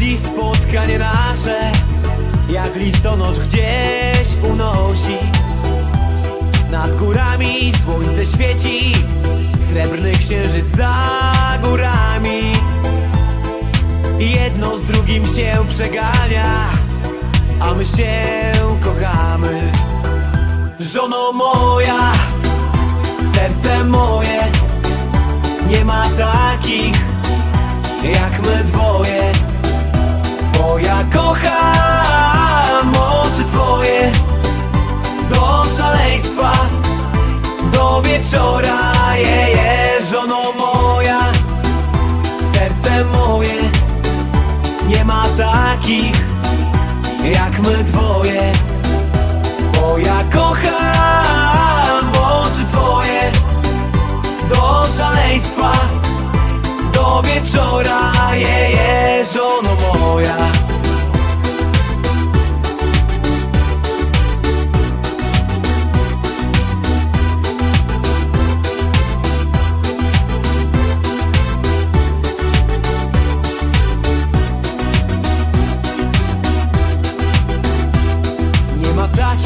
List spotkanie nasze Jak listonosz gdzieś unosi Nad górami słońce świeci Srebrny księżyc za górami. Jedno z drugim się przegania A my się kochamy. Żono moja Serce moje takich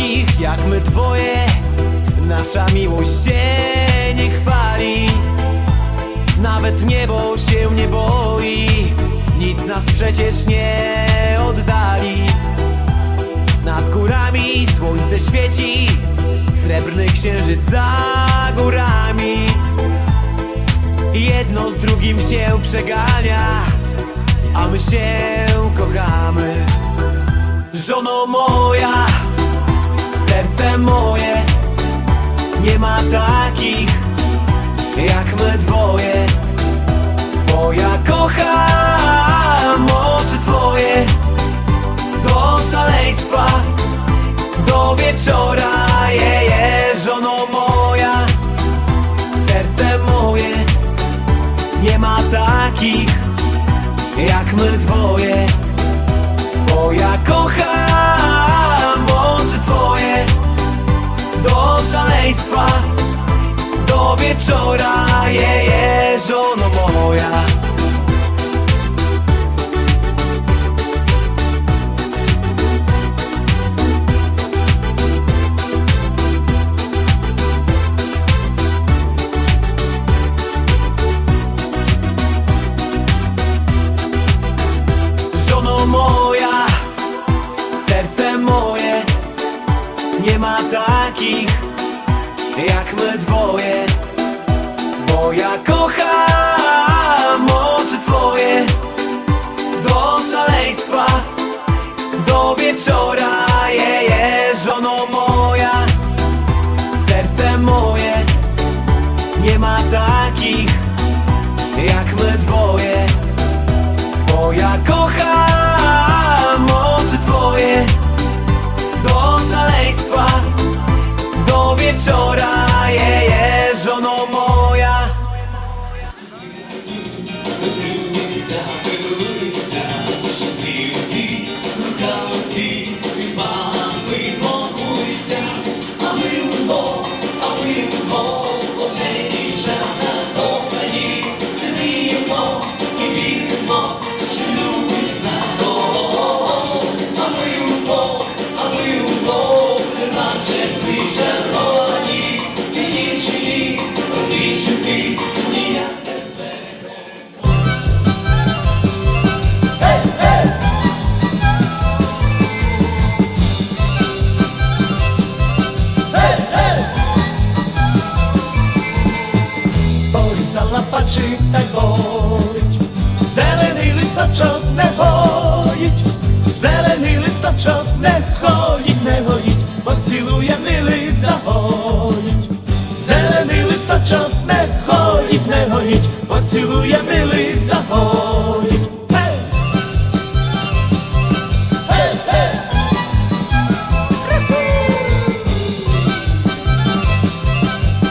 takich jak my dwoje. Nasza miłość się nie chwali. Nawet niebo się nie boi. Nic nas przecież nie oddali. Nad górami słońce świeci. Srebrny księżyc za górami. Jedno z drugim się przegania A my się kochamy. Żono moja, serce moje. Nie ma takich jak my dwoje Bo ja kocham oczy twoje. Do szaleństwa, do wieczora je, je, Żono moja, serce moje Nie ma takich jak my dwoje Do поцілує милий загоїть, зелений листочок не гоїть, не гоїть, поцілує милий загоїть. Гей! Гей, гей!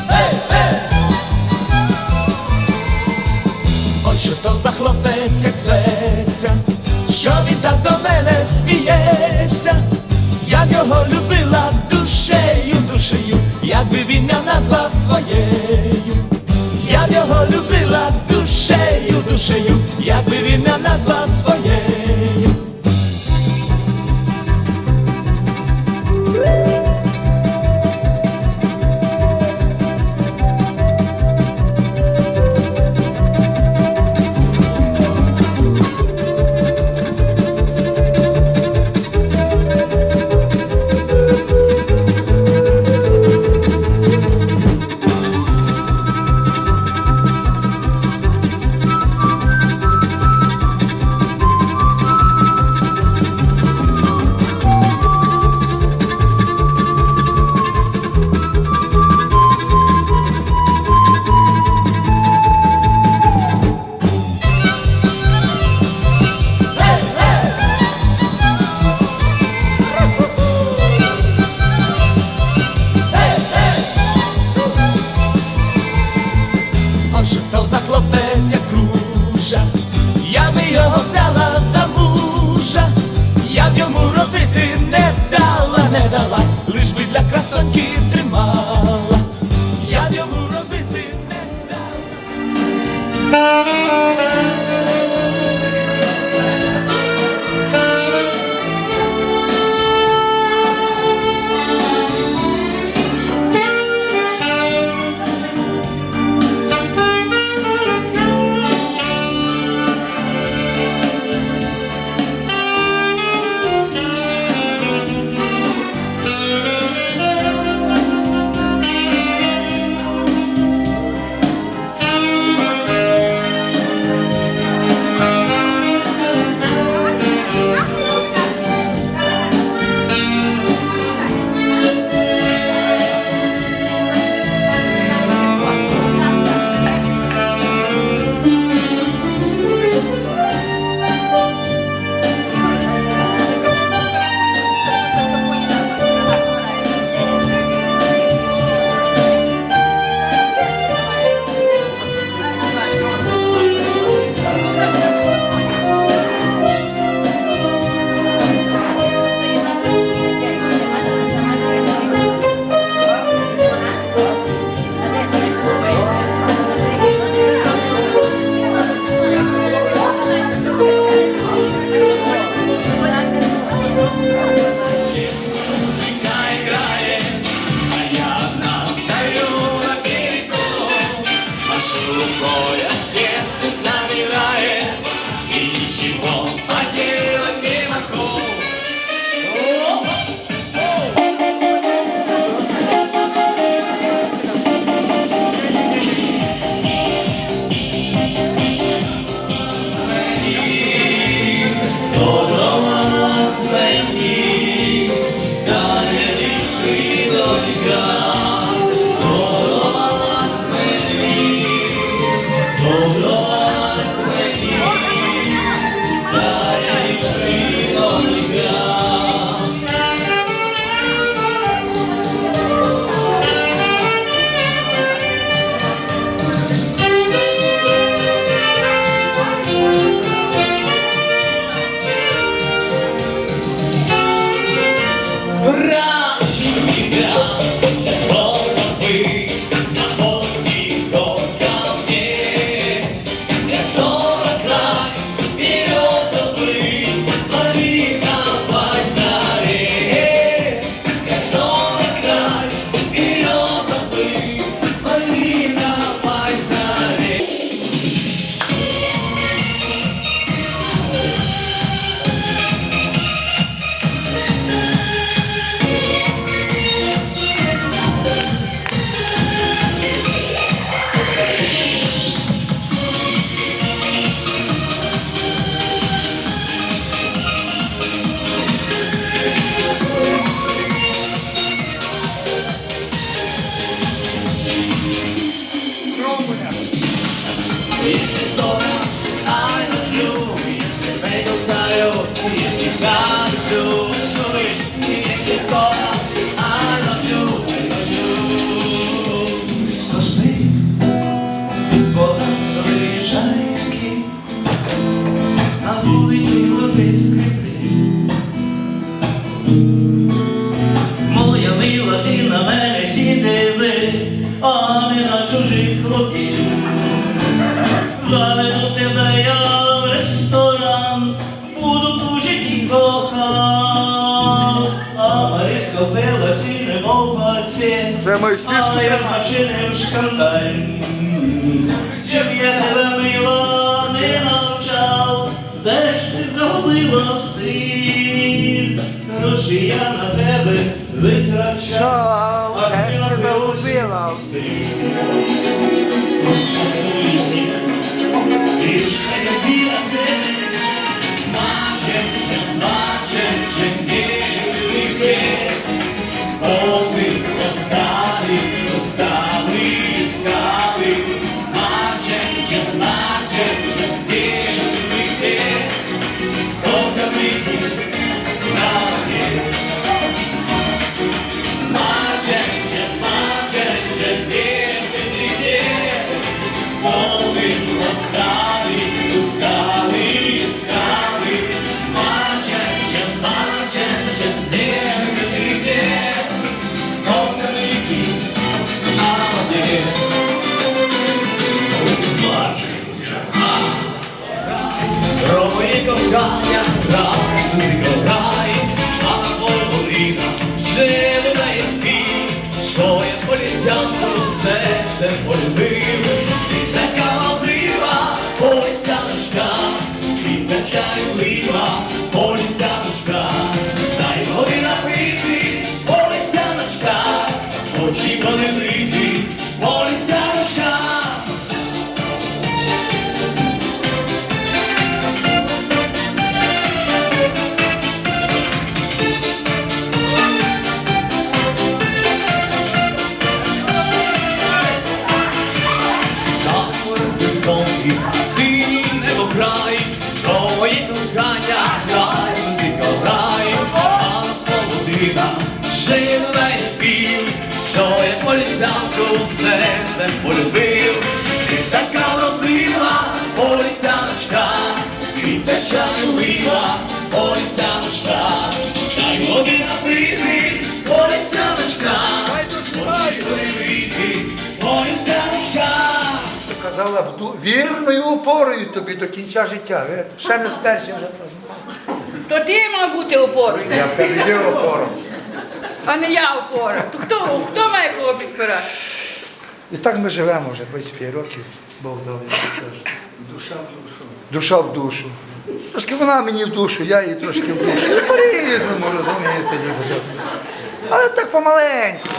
Гей, гей! Ой, що то за хлопець, як зветься, що він так до мене сміється, я його любила іншою, якби він не назвав своєю, я б його любила душею, душею, якби він не назвав своєю. 선 길. Я маю свічку А я тримати? шкандаль, щоб я тебе мила не навчав, де ж ти загубила встиг, гроші я на тебе витрачав. А ти ж на ти вилосі загубила? Про полісянку серцем полюбив. Ти така вродлива, полісяночка, ти така милива, полісяночка, дай води напитись, полісяночка, очі подивитись, полісяночка. Казала б ду- вірною опорою тобі до кінця життя. Ще не з першим. То ти мав бути опорою, Я в тебе є опора. А не я опора. То хто, хто має кого підпирати? І так ми живемо вже 25 років. Бог то. Душа в душу. Душа в душу. Трошки вона мені в душу, я їй трошки в душу. По-різному, розумієте, люди. Але так помаленьку.